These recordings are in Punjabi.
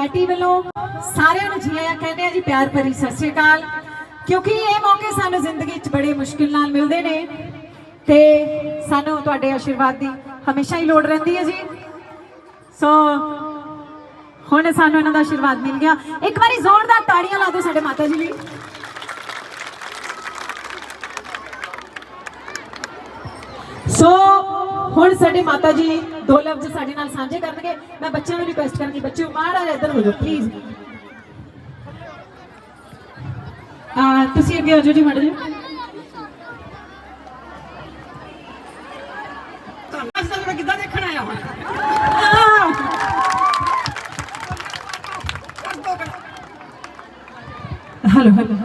ਕਮੇਟੀ ਵੱਲੋਂ ਸਾਰਿਆਂ ਨੂੰ ਜੀ ਆਇਆਂ ਕਹਿੰਦੇ ਆ ਜੀ, ਪਿਆਰ ਭਰੀ ਸਤਿ ਸ਼੍ਰੀ ਅਕਾਲ। ਕਿਉਂਕਿ ਇਹ ਮੌਕੇ ਸਾਨੂੰ ਜ਼ਿੰਦਗੀ 'ਚ ਬੜੇ ਮੁਸ਼ਕਿਲ ਨਾਲ ਮਿਲਦੇ ਨੇ ਤੇ ਸਾਨੂੰ ਤੁਹਾਡੇ ਆਸ਼ੀਰਵਾਦ ਦੀ ਹਮੇਸ਼ਾ ਹੀ ਲੋੜ ਰਹਿੰਦੀ ਹੈ ਜੀ। ਸੋ ਹੁਣ ਸਾਨੂੰ ਇਹਨਾਂ ਦਾ ਆਸ਼ੀਰਵਾਦ ਮਿਲ ਗਿਆ। ਇੱਕ ਵਾਰੀ ਜ਼ੋਰਦਾਰ ਤਾੜੀਆਂ ਲਾ ਦਿਓ ਸਾਡੇ ਮਾਤਾ ਜੀ ਲਈ। ਸੋ ਹੁਣ ਸਾਡੇ ਮਾਤਾ ਜੀ ਦੋ ਲਫ਼ਜ਼ ਸਾਡੇ ਨਾਲ ਸਾਂਝੇ ਕਰਨਗੇ। ਮੈਂ ਬੱਚਿਆਂ ਨੂੰ ਰਿਕੁਐਸਟ ਕਰਾਂਗੀ ਬੱਚਿਓ ਮਾੜਾ ਜਿਹਾ ਇੱਧਰ ਹੋ ਜਾਓ ਪਲੀਜ਼ ਆ ਤੁਸੀਂ ਅੱਗੇ ਹੋ ਜਾਓ ਜੀ ਮਾੜਾ ਜੀ। ਅਸਲ ਵਿੱਚ ਕਿੱਦਾਂ ਦੇਖਣ ਆਇਆ ਹੁਣ? ਹਲੋ ਹਲੋ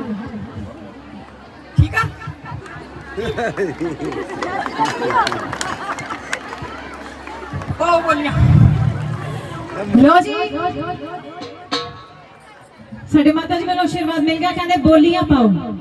ਠੀਕ ਆ? ਉਹ ਬੋਲਿਆ। ਲੋ ਜੀ। ਸਾਡੇ ਮਾਤਾ ਜੀ ਵੱਲੋਂ ਆਸ਼ੀਰਵਾਦ ਮਿਲ ਗਿਆ ਕਹਿੰਦੇ ਬੋਲੀਆਂ ਪਾਓ।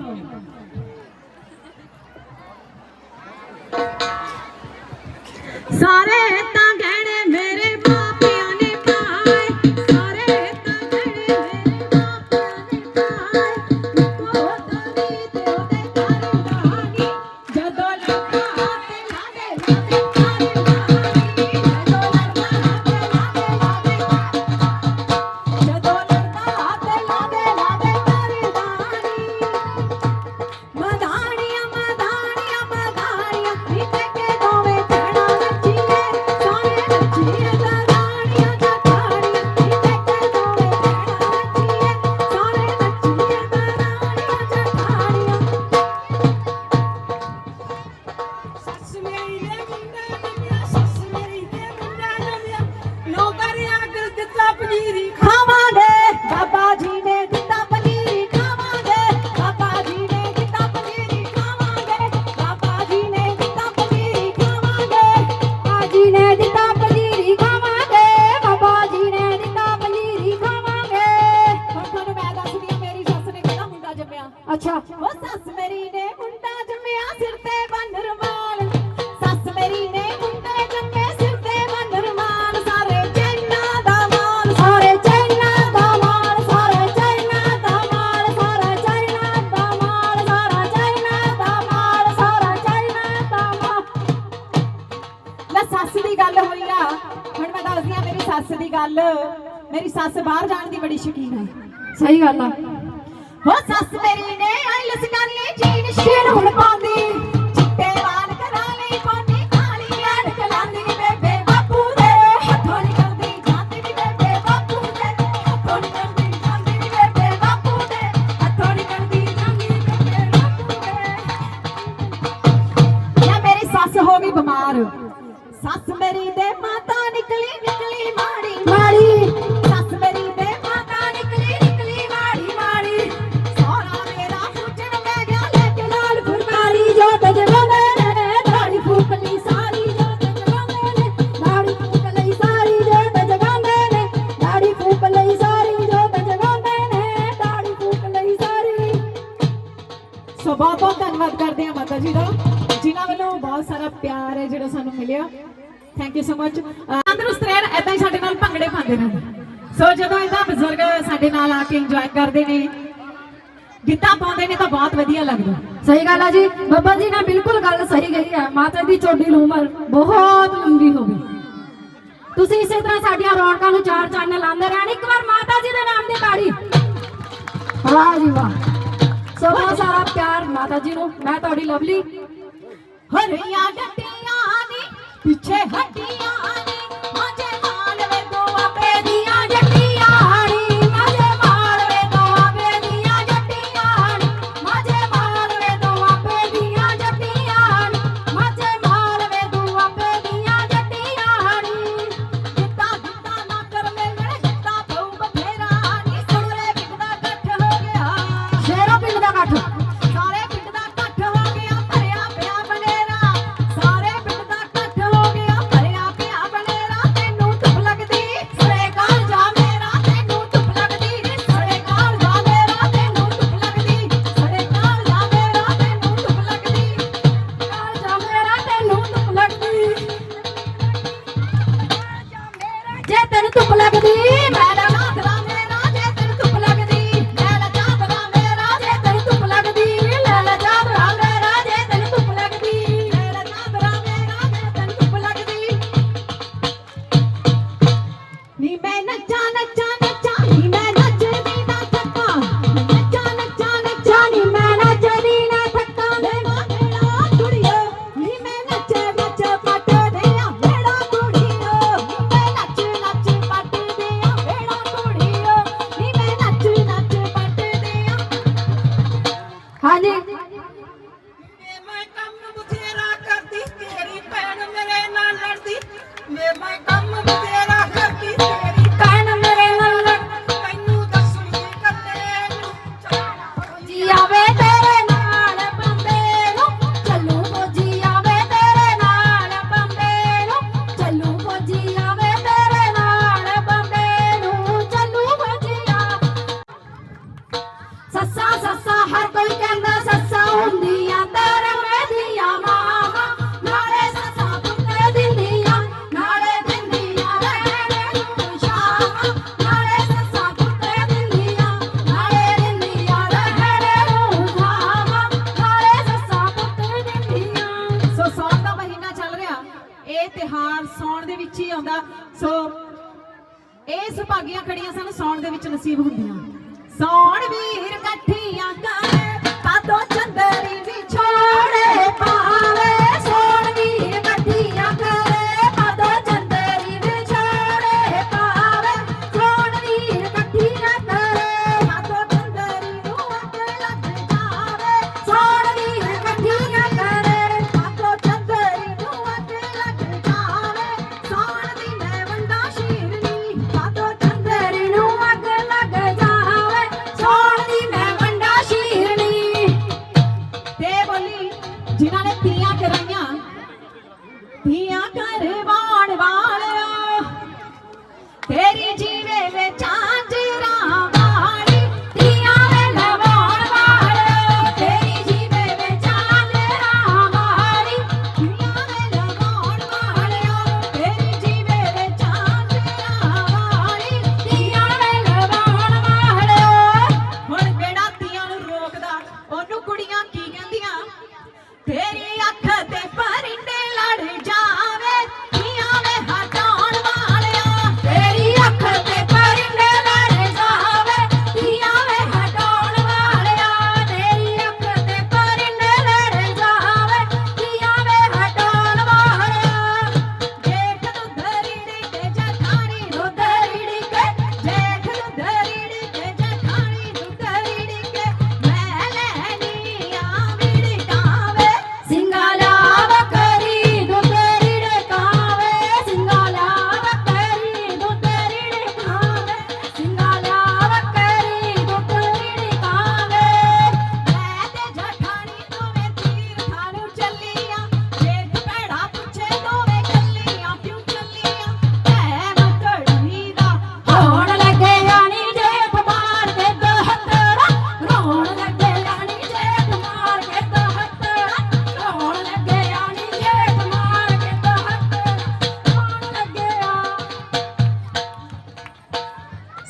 ਗੱਲ ਆ ਹੋ ਸੱਸ ਮੇਰੀ ਨੇ ਆਈਲਸ ਕਰ ਲਈ ਜੀਨ ਸ਼ੀਨ ਹੁਣ ਪਾਉਂਦੀ। ਸੋ ਬਹੁਤ ਬਹੁਤ ਧੰਨਵਾਦ ਕਰਦੇ ਹਾਂ ਮਾਤਾ ਜੀ ਦਾ। ਜਿਨ੍ਹਾਂ ਵੱਲੋਂ ਬਹੁਤ ਸਾਰਾ ਪਿਆਰ ਹੈ ਜਿਹੜਾ ਸਾਨੂੰ ਮਿਲਿਆ। ਥੈਂਕ ਯੂ ਸੋ ਮਚ ਤੰਦਰੁਸਤ ਰਹਿਣ ਐਦਾਂ ਹੀ ਸਾਡੇ ਨਾਲ ਭੰਗੜੇ ਪਾਉਂਦੇ ਨੇ ਸੋ ਜਦੋਂ ਇਹਦਾ ਬਜ਼ੁਰਗ ਸਾਡੇ ਨਾਲ ਆ ਕੇ ਇੰਜੋਏ ਕਰਦੇ ਨੇ, ਗਿੱਧਾ ਪਾਉਂਦੇ ਨੇ ਤਾਂ ਬਹੁਤ ਵਧੀਆ ਲੱਗਦਾ। ਸਹੀ ਗੱਲ ਆ ਜੀ। ਬੱਬਾ ਜੀ ਨੇ ਬਿਲਕੁਲ ਗੱਲ ਸਹੀ ਕਹੀ ਹੈ ਮਾਤਾ ਦੀ ਚੋਡੀ ਦੀ ਉਮਰ ਬਹੁਤ ਲੰਬੀ ਹੋ ਗਈ। ਤੁਸੀਂ ਇਸੇ ਤਰ੍ਹਾਂ ਸਾਡੀਆਂ ਰੌਣਕਾਂ ਨੂੰ ਚਾਰ ਚੰਨ ਲਾਉਂਦੇ ਰਹਿਣ। ਇੱਕ ਵਾਰ ਮਾਤਾ ਜੀ ਦੇ ਨਾਮ ਦੀ ਤਾੜੀ। ਵਾਹ ਜੀ ਵਾਹ। ਸੋ ਬਹੁਤ ਸਾਰਾ ਪਿਆਰ ਮਾਤਾ ਜੀ ਨੂੰ ਮੈਂ ਤੁਹਾਡੀ ਲਵਲੀ। ਹਰੀਆਂ ਡੱਟੀਆਂ ਨੀ ਪਿੱਛੇ ਹੱਡੀਆਂ ਨੀ ਮਾਝੇ ਮਾਲਵੇ ਦੋਆ ਪੇਦੀਆਂ ਜੱਟੀਆਂ ਸੌਣ ਦੇ ਵਿੱਚ ਹੀ ਆਉਂਦਾ। ਸੋ ਇਹ ਸੁਭਾਗੀਆਂ ਖੜੀਆਂ ਸਾਨੂੰ, ਸੌਣ ਦੇ ਵਿੱਚ ਨਸੀਬ ਹੁੰਦੀਆਂ। ਸੌਣ ਵੀਰ ਇਕੱਠੀਆਂ ਕਰ ਕਾਦੋ ਚੰਦਰੀ ਤੀਆਂ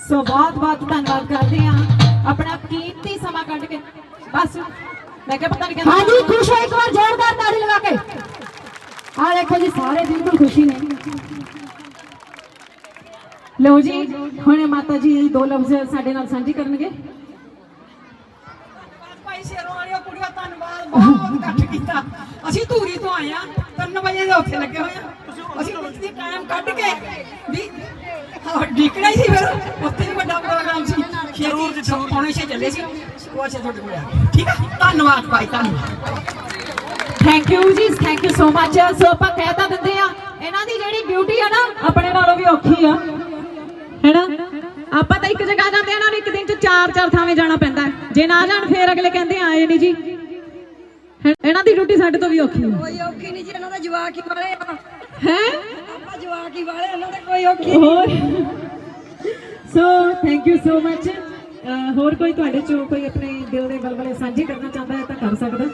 ਸੋ ਬਹੁਤ ਬਹੁਤ ਧੰਨਵਾਦ ਕਰਦੇ ਆ ਆਪਣਾ ਕੀਮਤੀ ਸਮਾਂ ਕੱਢ ਕੇ। ਬਸ। ਮੈਂ ਕਿਹਾ ਪਤਾ ਨਹੀਂ ਹਾਂਜੀ ਖੁਸ਼ ਹੋ ਇੱਕ ਵਾਰ ਜ਼ੋਰਦਾਰ ਤਾੜੀ ਲਗਾ ਕੇ। ਆ ਦੇਖੋ ਜੀ ਸਾਰੇ ਬਿਲਕੁਲ ਖੁਸ਼ੀ ਨੇ। ਲਓ ਜੀ ਹੁਣ ਮਾਤਾ ਜੀ ਦੋ ਲਫ਼ਜ਼ ਸਾਡੇ ਨਾਲ ਸਾਂਝੇ ਕਰਨਗੇ। ਭਾਈ ਸ਼ੇਰੋਂ ਵਾਲਿਓ ਕੁੜੀਆਂ ਧੰਨਵਾਦ ਬਹੁਤ ਇਕੱਠ ਕੀਤਾ। ਅਸੀਂ ਧੂਰੀ ਤੋਂ ਆਏ ਆ 3 ਵਜੇ ਦੇ ਉੱਥੇ ਲੱਗੇ ਹੋਏ ਆ ਅਸੀਂ ਦੀ ਟਾਈਮ ਕੱਢ ਕੇ ਵੀ ਹਾਂ ਡਿਕਣਾ ਹੀ ਸੀ ਫਿਰ। ਉੱਥੇ ਵੀ ਵੱਡਾ ਪ੍ਰੋਗਰਾਮ ਸੀ। ਛੇਤੀ ਪੌਣੇ ਛੇ ਚੱਲੇ ਸੀ। ਉਹ ਅੱਛਾ ਤੁਹਾਡੇ ਕੋਲ ਆ ਗਏ। ਠੀਕ ਹੈ ਧੰਨਵਾਦ ਭਾਈ ਧੰਨਵਾਦ। Thank you ji thank you so much ਸੋ ਆਪਾਂ ਕਹਿ ਤਾਂ ਦਿੰਦੇ ਆ ਇਹਨਾਂ ਦੀ ਜਿਹੜੀ ਬਿਊਟੀ ਆ ਨਾ ਆਪਣੇ ਨਾਲੋਂ ਵੀ ਔਖੀ ਆ। ਹੈਨਾ? ਆਪਾਂ ਤਾਂ ਇੱਕ ਜਗ੍ਹਾ ਜਾਂਦੇ ਆ ਇਹਨਾਂ ਨੂੰ ਇੱਕ ਦਿਨ ਚ ਚਾਰ ਚਾਰ ਥਾਵੇਂ ਜਾਣਾ ਪੈਂਦਾ ਹੈ। ਜੇ ਨਾ ਜਾਣ ਫੇਰ ਅਗਲੇ ਕਹਿੰਦੇ ਆਏ ਨਹੀਂ ਜੀ। ਇਹਨਾਂ ਦੀ ਡਿਊਟੀ ਸਾਡੇ ਤੋਂ ਵੀ ਔਖੀ ਹੈ ਕੋਈ ਔਖੀ ਨਹੀਂ ਜੀ ਇਹਨਾਂ ਦਾ ਜਵਾਕ ਹੀ ਵਾਲੇ ਆ। ਹੈ? ਆਪਾਂ ਜਵਾਕ ਹੀ ਵਾਲੇ ਇਹਨਾਂ ਦਾ ਕੋਈ ਔਖੀ ਹੋਰ? ਸੋ ਥੈਂਕ ਯੂ ਸੋ ਮੱਚ ਹੋਰ ਕੋਈ ਤੁਹਾਡੇ ਚੋਂ ਕੋਈ ਆਪਣੇ ਦਿਲ ਦੇ ਬਲਬਲੇ ਸਾਂਝੇ ਕਰਨਾ ਚਾਹੁੰਦਾ ਹੈ ਤਾਂ ਕਰ ਸਕਦਾ?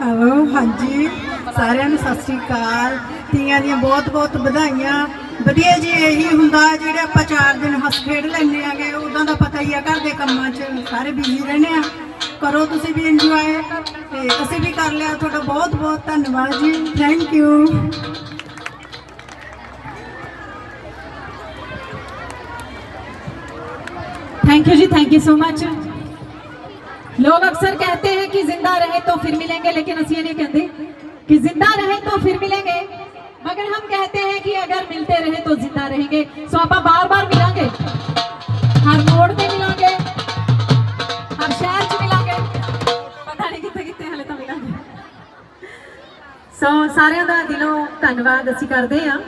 ਹੈਲੋ ਹਾਂਜੀ। ਸਾਰਿਆਂ ਨੂੰ ਸਤਿ ਸ੍ਰੀ ਅਕਾਲ। ਤੀਆਂ ਦੀਆਂ ਬਹੁਤ ਬਹੁਤ ਵਧਾਈਆਂ। ਵਧੀਆ ਜੀ ਇਹੀ ਹੁੰਦਾ ਜਿਹੜੇ ਆਪਾਂ ਚਾਰ ਦਿਨ ਹੱਸ ਖੇਡ ਲੈਂਦੇ ਆਗੇ ਉਦਾਂ ਦਾ ਪਤਾ ਹੀ ਆ ਘਰ ਦੇ ਕੰਮਾਂ 'ਚ ਸਾਰੇ ਬਿਜ਼ੀ ਰਹਿੰਦੇ ਆ। ਕਰੋ ਤੁਸੀਂ ਵੀ ਇੰਜੋਏ ਤੇ ਅਸੀਂ ਵੀ ਕਰ ਲਿਆ ਤੁਹਾਡਾ ਬਹੁਤ ਬਹੁਤ ਧੰਨਵਾਦ ਜੀ thank you thank you ji thank you so much लोग अक्सर कहते हैं कि जिंदा रहे तो फिर मिलेंगे लेकिन ਅਸੀਂ ਇਹ ਨਹੀਂ ਕਹਿੰਦੇ कि जिंदा रहे तो फिर मिलेंगे मगर हम कहते हैं कि अगर मिलते रहे तो जिंदा रहेंगे सो ਆਪਾਂ ਬਾਰ-ਬਾਰ ਮਿਲਾਂਗੇ ਹਰ ਮੋੜ ਤੇ ਮਿਲਾਂਗੇ ਹਰ ਸੋ ਸਾਰਿਆਂ ਦਾ ਦਿਲੋਂ ਧੰਨਵਾਦ ਅਸੀਂ ਕਰਦੇ ਹਾਂ।